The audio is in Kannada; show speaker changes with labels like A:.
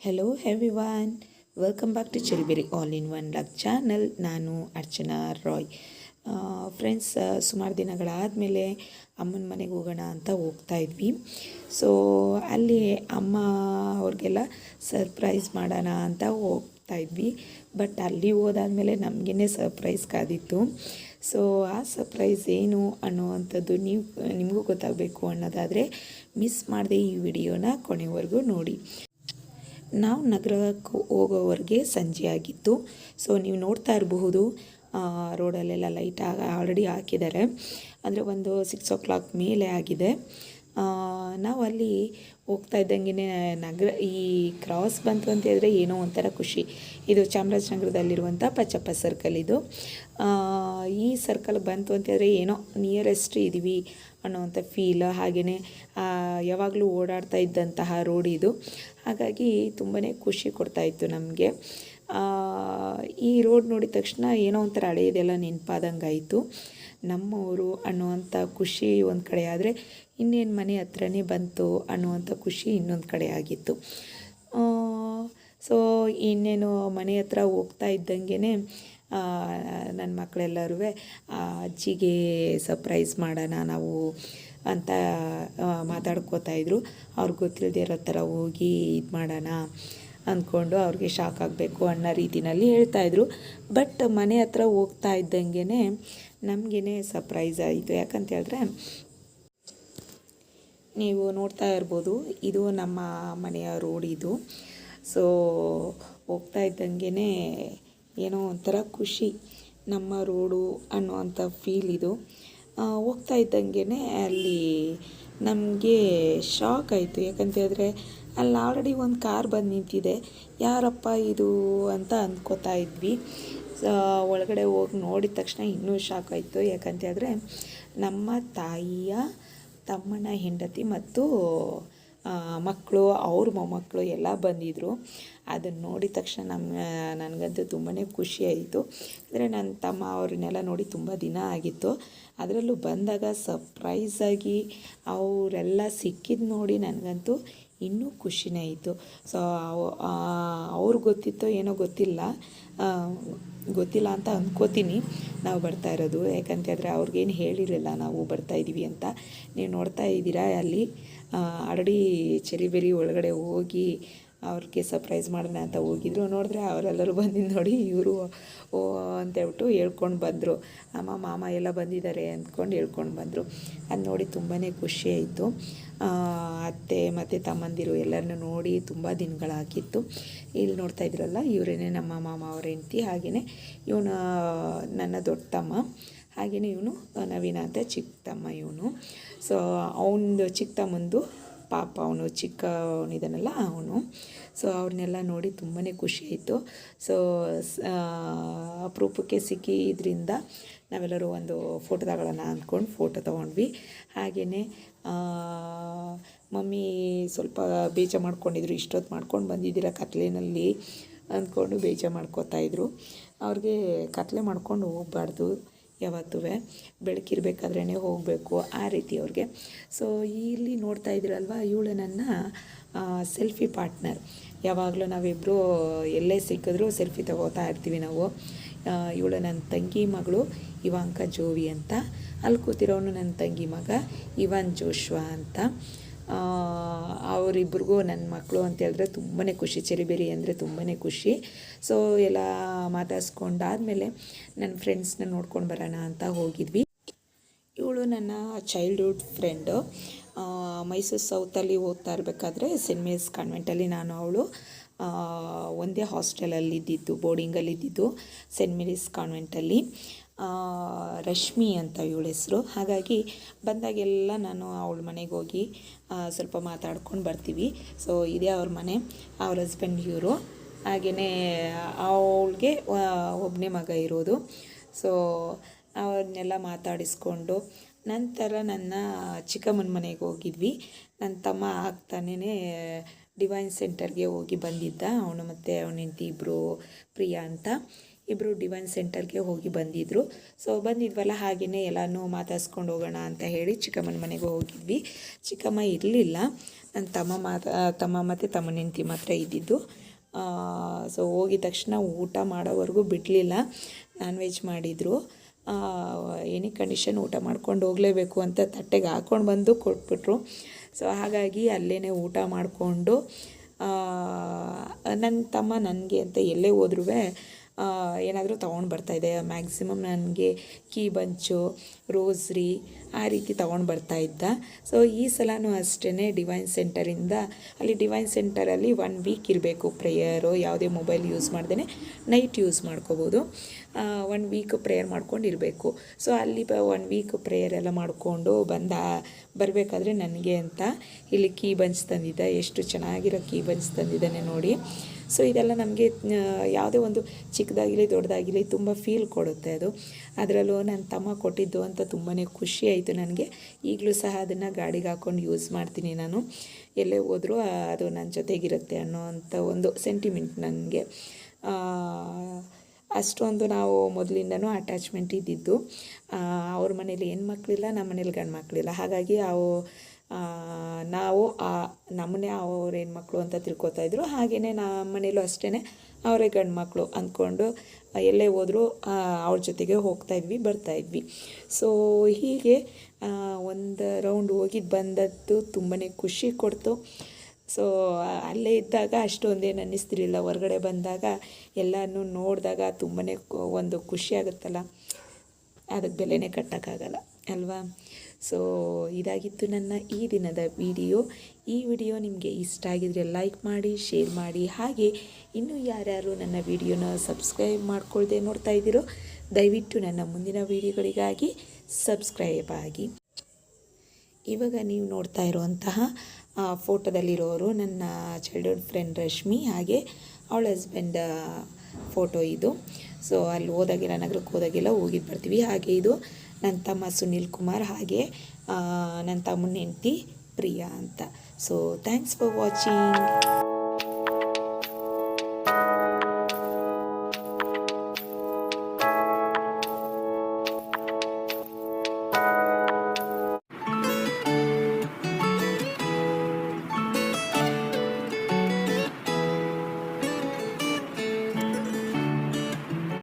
A: Hello everyone welcome back to cherry berry all in one luck channel ನಾನು ಅರ್ಚನಾ ರಾಯ್ ಫ್ರೆಂಡ್ಸ್ ಸುಮಾರು ದಿನಗಳಾದಮೇಲೆ ಅಮ್ಮನ ಮನೆಗೆ ಹೋಗೋಣ ಅಂತ ಹೋಗ್ತಾ ಇದ್ವಿ. ಸೊ ಅಲ್ಲಿ ಅಮ್ಮ ಅವ್ರಿಗೆಲ್ಲ ಸರ್ಪ್ರೈಸ್ ಮಾಡೋಣ ಅಂತ ಹೋಗ್ತಾ ಇದ್ವಿ. ಬಟ್ ಅಲ್ಲಿ ಹೋದಾದ್ಮೇಲೆ ನಮಗೇ ಸರ್ಪ್ರೈಸ್ ಕಾದಿತ್ತು. ಸೊ ಆ ಸರ್ಪ್ರೈಸ್ ಏನು ಅನ್ನುವಂಥದ್ದು ನೀವು, ನಿಮಗೂ ಗೊತ್ತಾಗಬೇಕು ಅನ್ನೋದಾದರೆ ಮಿಸ್ ಮಾಡದೆ ಈ ವಿಡಿಯೋನ ಕೊನೆವರೆಗೂ ನೋಡಿ. ನಾವು ನಗರಕ್ಕೆ ಹೋಗೋವರೆಗೆ ಸಂಜೆ ಆಗಿತ್ತು ಸೊ ನೀವು ನೋಡ್ತಾ ಇರಬಹುದು ರೋಡಲ್ಲೆಲ್ಲ ಲೈಟ್ ಆಗ ಆಲ್ರೆಡಿ ಹಾಕಿದ್ದಾರೆ. ಅಂದರೆ ಒಂದು ಸಿಕ್ಸ್ ಓ ಕ್ಲಾಕ್ ಮೇಲೆ ಆಗಿದೆ. ನಾವು ಅಲ್ಲಿ ಹೋಗ್ತಾ ಇದ್ದಂಗೆ ನಗರ, ಈ ಕ್ರಾಸ್ ಬಂತು ಅಂತ ಹೇಳಿದ್ರೆ ಏನೋ ಒಂಥರ ಖುಷಿ. ಇದು ಚಾಮರಾಜನಗರದಲ್ಲಿರುವಂಥ ಪಚ್ಚಪ್ಪ ಸರ್ಕಲ್ ಇದು. ಈ ಸರ್ಕಲ್ ಬಂತು ಅಂತ ಹೇಳಿದ್ರೆ ಏನೋ ನಿಯರೆಸ್ಟ್ ಇದ್ದೀವಿ. ಅನ್ನೋವಂಥ ಫೀಲ್ ಹಾಗೆಯೇ ಯಾವಾಗಲೂ ಓಡಾಡ್ತಾ ಇದ್ದಂತಹ ರೋಡ್ ಇದು. ಹಾಗಾಗಿ ತುಂಬಾ ಖುಷಿ ಕೊಡ್ತಾಯಿತ್ತು ನಮಗೆ. ಈ ರೋಡ್ ನೋಡಿದ ತಕ್ಷಣ ಏನೋ ಒಂಥರ ಹಳೆಯದೆಲ್ಲ ನೆನಪಾದಂಗಾಯಿತು. ನಮ್ಮವರು ಅನ್ನುವಂಥ ಖುಷಿ ಒಂದು ಕಡೆ ಆದರೆ ಇನ್ನೇನು ಮನೆ ಹತ್ರನೇ ಬಂತು ಅನ್ನುವಂಥ ಖುಷಿ ಇನ್ನೊಂದು ಕಡೆ ಆಗಿತ್ತು. ಸೊ ಇನ್ನೇನು ಮನೆ ಹತ್ರ ಹೋಗ್ತಾ ಇದ್ದಂಗೆ ನನ್ನ ಮಕ್ಕಳೆಲ್ಲರೂ ಅಜ್ಜಿಗೆ ಸರ್ಪ್ರೈಸ್ ಮಾಡೋಣ ನಾವು ಅಂತ ಮಾತಾಡ್ಕೋತಾ ಇದ್ರು. ಅವ್ರಿಗೆ ಗೊತ್ತಿಲ್ಲದೆ ಇರೋ ಥರ ಹೋಗಿ ಇದು ಮಾಡೋಣ ಅಂದ್ಕೊಂಡು ಅವ್ರಿಗೆ ಶಾಕ್ ಆಗಬೇಕು ಅನ್ನೋ ರೀತಿಯಲ್ಲಿ ಹೇಳ್ತಾಯಿದ್ರು ಬಟ್ ಮನೆ ಹತ್ರ ಹೋಗ್ತಾ ಇದ್ದಂಗೆ ನಮಗೇ ಸರ್ಪ್ರೈಸ್ ಆಯಿತು. ಯಾಕಂತ ಹೇಳಿದ್ರೆ, ನೀವು ನೋಡ್ತಾ ಇರ್ಬೋದು, ಇದು ನಮ್ಮ ಮನೆಯ ರೋಡ್ ಇದು. ಸೊ ಹೋಗ್ತಾ ಇದ್ದಂಗೆ ಏನೋ ಒಂಥರ ಖುಷಿ ನಮ್ಮ ರೋಡು ಅನ್ನುವಂಥ ಫೀಲ್ ಇದು. ಹೋಗ್ತಾ ಇದ್ದಂಗೆ ಅಲ್ಲಿ ನಮಗೆ ಶಾಕ್ ಆಯಿತು. ಯಾಕಂತ ಹೇಳಿದ್ರೆ ಅಲ್ಲಿ ಆಲ್ರೆಡಿ ಒಂದು ಕಾರ್ ಬಂದು ನಿಂತಿದೆ. ಯಾರಪ್ಪ ಇದು ಅಂತ ಅಂದ್ಕೋತಾ ಇದ್ವಿ. ಒಳಗಡೆ ಹೋಗಿ ನೋಡಿದ ತಕ್ಷಣ ಇನ್ನೂ ಶಾಕ್ ಆಯಿತು. ಯಾಕಂತ ಹೇಳಿದ್ರೆ ನಮ್ಮ ತಾಯಿಯ, ತಮ್ಮನ ಹೆಂಡತಿ ಮತ್ತು ಮಕ್ಕಳು ಅವ್ರ ಮೊಮ್ಮಕ್ಕಳು ಎಲ್ಲ ಬಂದಿದ್ದರು ಅದನ್ನು ನೋಡಿದ ತಕ್ಷಣ ನಮ್ಮ ನನಗಂತೂ ತುಂಬಾ ಖುಷಿ ಆಯಿತು. ಅಂದರೆ ನನ್ನ ತಮ್ಮ ಅವ್ರನ್ನೆಲ್ಲ ನೋಡಿ ತುಂಬ ದಿನ ಆಗಿತ್ತು. ಅದರಲ್ಲೂ ಬಂದಾಗ ಸರ್ಪ್ರೈಸಾಗಿ ಅವರೆಲ್ಲ ಸಿಕ್ಕಿದ್ದು ನೋಡಿ ನನಗಂತೂ ಇನ್ನೂ ಖುಷಿನೇ ಆಯಿತು ಸೊ ಅವ್ರಿಗೆ ಗೊತ್ತಿತ್ತೋ ಏನೋ ಗೊತ್ತಿಲ್ಲ. ಗೊತ್ತಿಲ್ಲ ಅಂತ ಅಂದ್ಕೋತೀನಿ ನಾವು ಬರ್ತಾ ಇರೋದು. ಯಾಕಂತಂದರೆ ಅವ್ರಿಗೇನು ಹೇಳಿರಲಿಲ್ಲ ನಾವು ಬರ್ತಾ ಇದ್ದೀವಿ ಅಂತ. ನೀವು ನೋಡ್ತಾ ಇದ್ದೀರಾ ಅಲ್ಲಿ? ಆಲ್ರೆಡಿ ಚೆರಿಬೆರಿ ಒಳಗಡೆ ಹೋಗಿ ಅವ್ರಿಗೆ ಸರ್ಪ್ರೈಸ್ ಮಾಡೋಣ ಅಂತ ಹೋಗಿದ್ರು. ನೋಡಿದ್ರೆ ಅವರೆಲ್ಲರೂ ಬಂದಿದ್ದು ನೋಡಿ ಇವರು, ಓ ಅಂತೇಳ್ಬಿಟ್ಟು ಹೇಳ್ಕೊಂಡು ಬಂದರು. ಅಮ್ಮ, ಮಾಮ ಎಲ್ಲ ಬಂದಿದ್ದಾರೆ ಅಂದ್ಕೊಂಡು ಹೇಳ್ಕೊಂಡು ಬಂದರು. ಅದು ನೋಡಿ ತುಂಬಾ ಖುಷಿ ಆಯಿತು. ಅತ್ತೆ ಮತ್ತು ತಮ್ಮಂದಿರು ಎಲ್ಲರನ್ನೂ ನೋಡಿ ತುಂಬ ದಿನಗಳಾಗಿತ್ತು. ಇಲ್ಲಿ ನೋಡ್ತಾ ಇದ್ರಲ್ಲ, ಇವರೇನೆ ನಮ್ಮ ಮಾಮ ಅವ್ರ ಹೆಂಡ್ತಿ ಹಾಗೆಯೇ ಇವನು ನನ್ನ ದೊಡ್ಡ ತಮ್ಮ ಹಾಗೆಯೇ ಇವನು ನವೀನ ಅಂತ ಚಿಕ್ಕ ತಮ್ಮ ಇವನು. ಸೊ ಅವನದು ಚಿಕ್ಕ ತಮ್ಮಂದು ಪಾಪ ಅವನು ಚಿಕ್ಕವನಿದ್ದಾನಲ್ಲ ಅವನು. ಸೊ ಅವ್ರನ್ನೆಲ್ಲ ನೋಡಿ ತುಂಬಾ ಖುಷಿ ಆಯಿತು. ಸೊ ಅಪರೂಪಕ್ಕೆ ಸಿಕ್ಕಿದ್ರಿಂದ ನಾವೆಲ್ಲರೂ ಒಂದು ಫೋಟೋ ತಗೊಳ್ಳೋಣ ಅಂದ್ಕೊಂಡು ಫೋಟೋ ತೊಗೊಂಡ್ವಿ. ಹಾಗೆಯೇ ಮಮ್ಮಿ ಸ್ವಲ್ಪ ಬೇಜ ಮಾಡ್ಕೊಂಡಿದ್ರು, ಇಷ್ಟೊತ್ತು ಮಾಡ್ಕೊಂಡು ಬಂದಿದ್ದೀರ ಕತ್ಲೆಯಲ್ಲಿ ಅಂದ್ಕೊಂಡು ಬೇಜ ಮಾಡ್ಕೋತಾಯಿದ್ರು ಅವ್ರಿಗೆ ಕತ್ಲೆ ಮಾಡ್ಕೊಂಡು ಹೋಗ್ಬಾರ್ದು. ಯಾವತ್ತೂ ಬೆಳಕಿರ್ಬೇಕಾದ್ರೇ ಹೋಗಬೇಕು ಆ ರೀತಿ ಅವ್ರಿಗೆ. ಸೊ ಇಲ್ಲಿ ನೋಡ್ತಾ ಇದ್ದೀರಲ್ವ ಇವಳು ನನ್ನ ಸೆಲ್ಫಿ ಪಾರ್ಟ್ನರ್ ಯಾವಾಗಲೂ ನಾವಿಬ್ಬರು ಎಲ್ಲೇ ಸಿಕ್ಕಿದ್ರೂ ಸೆಲ್ಫಿ ತಗೋತಾ ಇರ್ತೀವಿ ನಾವು. ಇವಳು ನನ್ನ ತಂಗಿ ಮಗಳು, ಇವಾಂಕ ಜೋವಿ ಅಂತ. ಅಲ್ಲಿ ಕೂತಿರೋನು ನನ್ನ ತಂಗಿ ಮಗ, ಇವಾನ್ ಜೋಶ್ವಾ ಅಂತ. ಅವರಿಬ್ರಿಗೂ ನನ್ನ ಮಕ್ಕಳು ಅಂತ ಹೇಳಿದ್ರೆ ತುಂಬಾ ಖುಷಿ. ಚೆರಿಬೇರಿ ಅಂದರೆ ತುಂಬಾ ಖುಷಿ. ಸೊ ಎಲ್ಲ ಮಾತಾಡ್ಸ್ಕೊಂಡಾದಮೇಲೆ ನನ್ನ ಫ್ರೆಂಡ್ಸ್ನ ನೋಡ್ಕೊಂಡು ಬರೋಣ ಅಂತ ಹೋಗಿದ್ವಿ. ಇವಳು ನನ್ನ ಚೈಲ್ಡ್ಹುಡ್ ಫ್ರೆಂಡು ಮೈಸೂರು ಸೌತಲ್ಲಿ ಓದ್ತಾ ಇರಬೇಕಾದ್ರೆ ಸೆಂಟ್ ಮೇಸ್ ಕಾನ್ವೆಂಟಲ್ಲಿ ನಾನು ಅವಳು ಒಂದೇ ಹಾಸ್ಟೆಲಲ್ಲಿ ಇದ್ದಿದ್ದು ಬೋರ್ಡಿಂಗಲ್ಲಿ ಇದ್ದಿದ್ದು ಸೆಂಟ್ ಮೇರಿಸ್ ಕಾನ್ವೆಂಟಲ್ಲಿ ರಶ್ಮಿ ಅಂತ ಇವಳ ಹೆಸರು. ಹಾಗಾಗಿ ಬಂದಾಗೆಲ್ಲ ನಾನು ಅವಳ ಮನೆಗೆ ಹೋಗಿ ಸ್ವಲ್ಪ ಮಾತಾಡ್ಕೊಂಡು ಬರ್ತೀವಿ. ಸೊ ಇದೇ ಅವ್ರ ಮನೆ, ಅವ್ರ ಹಸ್ಬೆಂಡ್ ಇವರು. ಹಾಗೆಯೇ ಅವಳಿಗೆ ಒಬ್ಬನೇ ಮಗ ಇರೋದು. ಸೊ ಅವ್ರನ್ನೆಲ್ಲ ಮಾತಾಡಿಸ್ಕೊಂಡು ನಂತರ ನನ್ನ ಚಿಕ್ಕಮ್ಮನ ಮನೆಗೆ ಹೋಗಿದ್ವಿ. ನನ್ನ ತಮ್ಮ ಆಗ್ತಾನೇ ಡಿವೈನ್ ಸೆಂಟರ್ಗೆ ಹೋಗಿ ಬಂದಿದ್ದ. ಅವನು ಮತ್ತು ಅವನ ಹೆಂಡತಿ ಇಬ್ಬರು ಪ್ರಿಯಾ ಅಂತ. ಇಬ್ಬರು ಡಿವೈನ್ ಸೆಂಟರ್ಗೆ ಹೋಗಿ ಬಂದಿದ್ದರು ಸೊ ಬಂದಿದ್ವಲ್ಲ ಹಾಗೆಯೇ ಎಲ್ಲನೂ ಮಾತಾಡ್ಸ್ಕೊಂಡು ಹೋಗೋಣ ಅಂತ ಹೇಳಿ ಚಿಕ್ಕಮ್ಮನ ಮನೆಗೆ ಹೋಗಿದ್ವಿ. ಚಿಕ್ಕಮ್ಮ ಇರಲಿಲ್ಲ. ನನ್ನ ತಮ್ಮ ಮಾತಾ, ತಮ್ಮ ಮತ್ತು ತಮ್ಮನ ಹೆಂಡತಿ ಮಾತ್ರ ಇದ್ದಿದ್ದು. ಸೊ ಹೋಗಿದ ತಕ್ಷಣ ಊಟ ಮಾಡೋವರೆಗೂ ಬಿಡಲಿಲ್ಲ. ನಾನ್ ವೆಜ್ ಮಾಡಿದರು ಏನೇ ಕಂಡೀಷನ್ ಊಟ ಮಾಡ್ಕೊಂಡು ಹೋಗಲೇಬೇಕು ಅಂತ ತಟ್ಟೆಗೆ ಹಾಕ್ಕೊಂಡು ಬಂದು ಕೊಟ್ಬಿಟ್ರು. ಸೊ ಹಾಗಾಗಿ ಅಲ್ಲೇ ಊಟ ಮಾಡಿಕೊಂಡು ನನ್ನ ತಮ್ಮ ನನಗೆ ಅಂತ ಎಲ್ಲೇ ಹೋದ್ರೂ ಏನಾದರೂ ತೊಗೊಂಡು ಬರ್ತಾಯಿದ್ದೆ ಮ್ಯಾಕ್ಸಿಮಮ್ ನನಗೆ ಕೀ ಬಂಚು, ರೋಸ್ರಿ ಆ ರೀತಿ ತೊಗೊಂಡು ಇದ್ದ. ಸೊ ಈ ಸಲನೂ ಅಷ್ಟೇ ಡಿವೈನ್ ಸೆಂಟರಿಂದ ಅಲ್ಲಿ ಡಿವೈನ್ ಸೆಂಟರಲ್ಲಿ ಒನ್ ವೀಕ್ ಇರಬೇಕು ಪ್ರೇಯರು ಯಾವುದೇ ಮೊಬೈಲ್ ಯೂಸ್ ಮಾಡ್ದೇ ನೈಟ್ ಯೂಸ್ ಮಾಡ್ಕೋಬೋದು. ಒನ್ ವೀಕ್ ಪ್ರೇಯರ್ ಮಾಡ್ಕೊಂಡು ಇರಬೇಕು. ಸೊ ಅಲ್ಲಿ ಬ ಒನ್ ವೀಕ್ ಪ್ರೇಯರ್ ಎಲ್ಲ ಮಾಡಿಕೊಂಡು ಬಂದ, ಬರಬೇಕಾದ್ರೆ ನನಗೆ ಅಂತ ಇಲ್ಲಿ ಕೀ ಬಂಚ್ ತಂದಿದ್ದ. ಎಷ್ಟು ಚೆನ್ನಾಗಿರೋ ಕೀ ಬಂಚ್ ತಂದಿದ್ದಾನೆ ನೋಡಿ. ಸೊ ಇದೆಲ್ಲ ನಮಗೆ ಯಾವುದೇ ಒಂದು ಚಿಕ್ಕದಾಗಿರಲಿ, ದೊಡ್ಡದಾಗಿರಲಿ ತುಂಬ ಫೀಲ್ ಕೊಡುತ್ತೆ ಅದು. ಅದರಲ್ಲೂ ನನ್ನ ತಮ್ಮ ಕೊಟ್ಟಿದ್ದು ಅಂತ ತುಂಬಾ ಖುಷಿ ಆಯಿತು ನನಗೆ. ಈಗಲೂ ಸಹ ಅದನ್ನು ಗಾಡಿಗೆ ಹಾಕ್ಕೊಂಡು ಯೂಸ್ ಮಾಡ್ತೀನಿ ನಾನು. ಎಲ್ಲೇ ಹೋದರೂ ಅದು ನನ್ನ ಜೊತೆಗಿರುತ್ತೆ ಅನ್ನೋ ಅಂಥ ಒಂದು ಸೆಂಟಿಮೆಂಟ್ ನನಗೆ. ಅಷ್ಟೊಂದು ನಾವು ಮೊದಲಿಂದನೂ ಅಟ್ಯಾಚ್ಮೆಂಟ್ ಇದ್ದಿದ್ದು. ಅವ್ರ ಮನೇಲಿ ಹೆಣ್ಮಕ್ಳಿಲ್ಲ ನಮ್ಮ ಮನೇಲಿ ಗಂಡು ಮಕ್ಕಳಿಲ್ಲ ಹಾಗಾಗಿ ಅವು ನಾವು ಆ ನಮ್ಮನ್ನೇ ಅವ್ರ ಹೆಣ್ಮಕ್ಳು ಅಂತ ತಿಳ್ಕೊತಾ ಇದ್ರು. ಹಾಗೆಯೇ ನಮ್ಮ ಮನೇಲೂ ಅಷ್ಟೇ ಅವರೇ ಗಂಡು ಮಕ್ಕಳು ಅಂದ್ಕೊಂಡು ಎಲ್ಲೇ ಹೋದರೂ ಅವ್ರ ಜೊತೆಗೆ ಹೋಗ್ತಾ ಇದ್ವಿ, ಬರ್ತಾ ಇದ್ವಿ. ಸೊ ಹೀಗೆ ಒಂದು ರೌಂಡ್ ಹೋಗಿದ್ದು ಬಂದದ್ದು ತುಂಬಾ ಖುಷಿ ಕೊಡ್ತು. ಸೊ ಅಲ್ಲೇ ಇದ್ದಾಗ ಅಷ್ಟೊಂದೇನು ಅನ್ನಿಸ್ತಿರಲಿಲ್ಲ. ಹೊರಗಡೆ ಬಂದಾಗ ಎಲ್ಲನೂ ನೋಡಿದಾಗ ತುಂಬಾ ಒಂದು ಖುಷಿ ಆಗುತ್ತಲ್ಲ. ಅದಕ್ಕೆ ಬೆಲೆನೇ ಕಟ್ಟೋಕ್ಕಾಗಲ್ಲ. ಅಲ್ವಾ? ಸೊ ಇದಾಗಿತ್ತು ನನ್ನ ಈ ದಿನದ ವಿಡಿಯೋ ಈ ವಿಡಿಯೋ ನಿಮಗೆ ಇಷ್ಟ ಆಗಿದರೆ ಲೈಕ್ ಮಾಡಿ ಶೇರ್ ಮಾಡಿ. ಹಾಗೆ ಇನ್ನೂ ಯಾರ್ಯಾರು ನನ್ನ ವಿಡಿಯೋನ ಸಬ್ಸ್ಕ್ರೈಬ್ ಮಾಡ್ಕೊಳ್ದೆ ನೋಡ್ತಾ ಇದ್ದೀರೋ, ದಯವಿಟ್ಟು ನನ್ನ ಮುಂದಿನ ವಿಡಿಯೋಗಳಿಗಾಗಿ ಸಬ್ಸ್ಕ್ರೈಬ್ ಆಗಿ. ಇವಾಗ ನೀವು ನೋಡ್ತಾ ಇರುವಂತಹ ಫೋಟೋದಲ್ಲಿರೋರು ನನ್ನ ಚೈಲ್ಡ್ಹುಡ್ ಫ್ರೆಂಡ್ ರಶ್ಮಿ, ಹಾಗೆ ಅವಳ ಹಸ್ಬೆಂಡ್ ಫೋಟೋ ಇದು. ಸೊ ಅಲ್ಲಿ ಹೋದಾಗೆಲ್ಲ, ನಗರಕ್ಕೆ ಹೋದಾಗೆಲ್ಲ ಹೋಗಿದ್ದು ಬರ್ತೀವಿ ಹಾಗೆ ಇದು ನನ್ನ ತಮ್ಮ ಸುನಿಲ್ ಕುಮಾರ್, ಹಾಗೆ ನನ್ನ ತಮ್ಮನ ಹೆಂಡತಿ ಪ್ರಿಯಾ ಅಂತ. So thanks for watching